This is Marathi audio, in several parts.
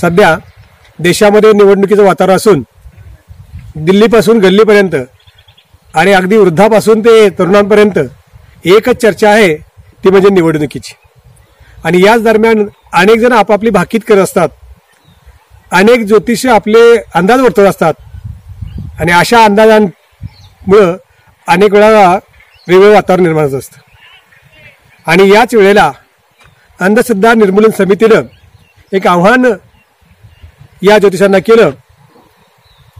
सध्या देशामध्ये निवडणुकीचं वातावरण असून दिल्लीपासून गल्लीपर्यंत आणि अगदी वृद्धापासून ते तरुणांपर्यंत एकच चर्चा आहे ती म्हणजे निवडणुकीची. आणि याच दरम्यान अनेक जण आपापली भाकीत करत असतात. अनेक ज्योतिष आपले अंदाज वर्तवत असतात. आणि अशा अंदाजांमुळं अनेक वेळा वेगवेगळं वातावरण निर्माण होत असतं. आणि याच वेळेला अंधश्रद्धा निर्मूलन समितीनं एक आव्हान या ज्योतिषांना केलं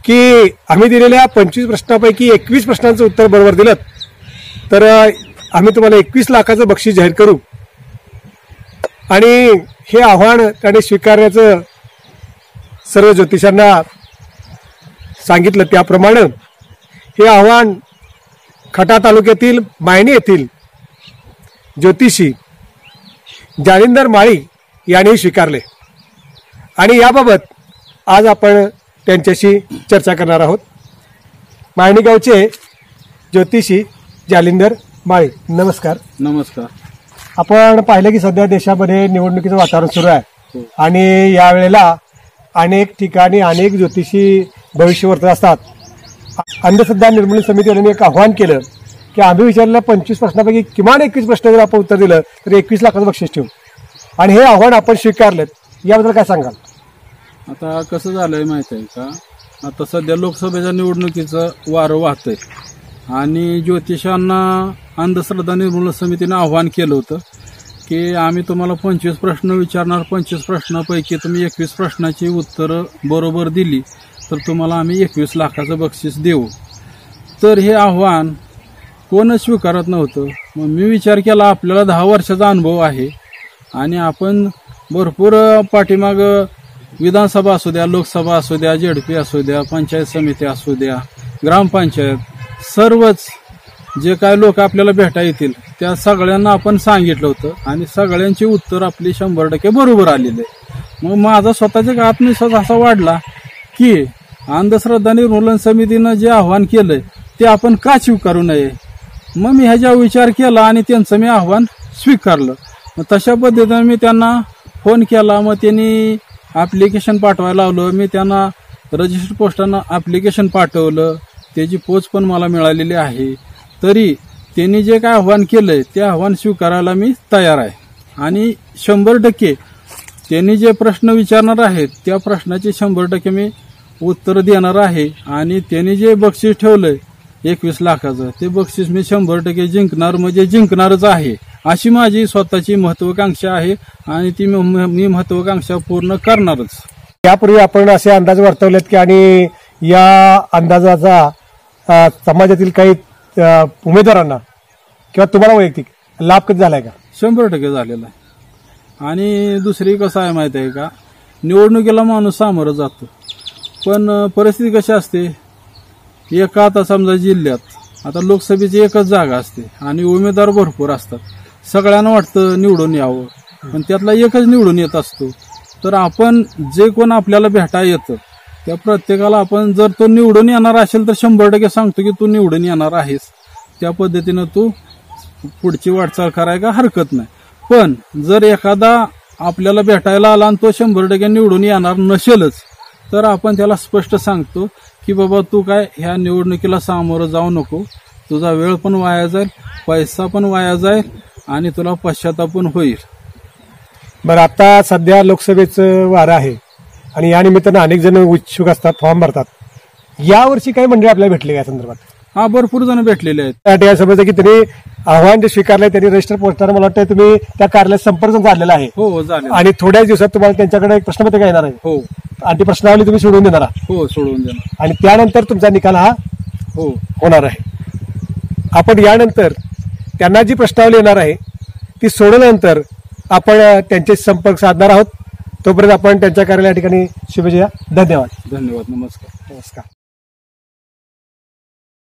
की आम्ही दिलेल्या पंचवीस प्रश्नापैकी एकवीस प्रश्नांचं उत्तर बरोबर दिलं. तर आम्ही तुम्हाला एकवीस लाखाचं बक्षीस जाहीर करू. आणि हे आव्हान त्याने स्वीकारण्याचं सर्व ज्योतिषांना सांगितलं त्याप्रमाणे हे आव्हान खटा तालुक्यातील मायणी येथील ज्योतिषी जालिंदर माळी यांनी स्वीकारले. आणि याबाबत आज आपण त्यांच्याशी चर्चा करणार आहोत. मायणी गावचे ज्योतिषी जालिंदर माळी नमस्कार. नमस्कार. आपण पाहिलं की सध्या देशामध्ये निवडणुकीचं वातावरण सुरू आहे. हो. आणि यावेळेला अनेक ठिकाणी अनेक ज्योतिषी भविष्य वर्तत असतात अंधश्रद्धा निर्मूलन समितीने एक आव्हान केलं की आम्ही विचारलेल्या पंचवीस प्रश्नापैकी किमान एकवीस प्रश्न जर आपण उत्तर दिलं तर एकवीस लाखाचं बक्षीस ठेवू. आणि हे आव्हान आपण स्वीकारलं याबद्दल काय सांगाल? आता कसं झालंय माहीत आहे का? आता सध्या लोकसभेच्या निवडणुकीचं वारं वाहतंय. आणि ज्योतिषांना अंधश्रद्धा निर्मूलन समितीनं आव्हान केलं होतं की आम्ही तुम्हाला पंचवीस प्रश्न विचारणार पंचवीस प्रश्नापैकी तुम्ही एकवीस प्रश्नाची उत्तरं बरोबर दिली तर तुम्हाला आम्ही एकवीस लाखाचं बक्षीस देऊ. तर हे आव्हान कोणच स्वीकारत नव्हतं. मग मी विचार केला आपल्याला दहा वर्षाचा अनुभव आहे आणि आपण भरपूर पाठीमागं विधानसभा असू द्या लोकसभा असू द्या जेडपी असू द्या पंचायत समिती असू द्या ग्रामपंचायत सर्वच जे काय लोक आपल्याला भेटा येतील त्या सगळ्यांना आपण सांगितलं होतं आणि सगळ्यांची उत्तर आपली शंभर टक्के बरोबर आलेली आहे. मग माझा स्वतःचा आत्मविश्वास असा वाढला की अंधश्रद्धा निर्मूलन समितीनं जे आव्हान केलंय ते आपण का स्वीकारू नये? मग मी ह्याचा विचार केला आणि त्यांचं मी आव्हान स्वीकारलं. मग तशा पद्धतीनं मी त्यांना फोन केला. मग त्यांनी ॲप्लिकेशन पाठवायला लावलं. मी त्यांना रजिस्टर पोस्टानं ॲप्लिकेशन पाठवलं. त्याची पोच पण मला मिळालेली आहे. तरी त्यांनी जे काय आव्हान केलंय ते आव्हान स्वीकारायला मी तयार आहे. आणि शंभर टक्के त्यांनी जे प्रश्न विचारणार आहेत त्या प्रश्नाचे शंभर टक्के मी उत्तर देणार आहे. आणि त्यांनी जे बक्षीस ठेवलंय एकवीस लाखाचं. ते बक्षीस मी शंभर टक्के जिंकणार म्हणजे जिंकणारच आहे. अशी माझी स्वतःची महत्वाकांक्षा आहे आणि ती मी महत्वाकांक्षा पूर्ण करणारच. यापूर्वी आपण असे अंदाज वर्तवलेत की आणि या अंदाजाचा समाजातील काही उमेदवारांना किंवा तुम्हाला वैयक्तिक लाभ कधी झालाय का? शंभर टक्के झालेला आहे. आणि दुसरी कसं आहे माहिती आहे का? निवडणुकीला माणूस सामोरं जातो. पण परिस्थिती कशी असते? एका आता समजा जिल्ह्यात आता लोकसभेची एकच जागा असते आणि उमेदवार भरपूर असतात. सगळ्यांना वाटतं निवडून यावं पण त्यातला एकच निवडून येत असतो. तर आपण जे कोण आपल्याला भेटा येतं त्या प्रत्येकाला आपण जर तो निवडून येणार असेल तर शंभर टक्के सांगतो की तू निवडून येणार आहेस. त्या पद्धतीनं तू पुढची वाटचाल कराय का हरकत नाही. पण जर एखादा आपल्याला भेटायला आला आणि तो शंभर टक्के निवडून येणार नसेलच तर आपण त्याला स्पष्ट सांगतो की बाबा तू काय ह्या निवडणुकीला सामोरं जाऊ नको. तुझा वेळ पण वाया जाईल पैसा पण वाया जाईल आणि तुला पश्चाताप पण होईल. बरं आता सध्या लोकसभेचं वारं आहे आणि या निमित्तानं अनेक जण उत्सुक असतात फॉर्म भरतात. यावर्षी काही मंडळी आपल्याला भेटले या संदर्भात? हा भरपूर जण भेटलेले आहेत. त्या ठिकाणी समजतं की त्यांनी आव्हान जे स्वीकारलंय त्यांनी रजिस्टर पोस्टाने मला वाटतं तुम्ही त्या कार्यालयात संपर्क साधलेला आहे. हो हो झाले आणि थोड्याच दिवसात तुम्हाला त्यांच्याकडे एक प्रश्नपत्रिका येणार आहे. हो. आणि ती प्रश्नावली तुम्ही सोडून देणार आहात. हो सोडवून देणार. आणि त्यानंतर तुमचा निकाल हा हो. होणार आहे. आपण यानंतर त्यांना जी प्रश्नावली येणार आहे ती सोडवल्यानंतर आपण अ, त्यांच्याशी संपर्क साधणार आहोत. तोपर्यंत आपण त्यांच्या कार्यालया ठिकाणी शुभेच्छा धन्यवाद. धन्यवाद नमस्कार. नमस्कार.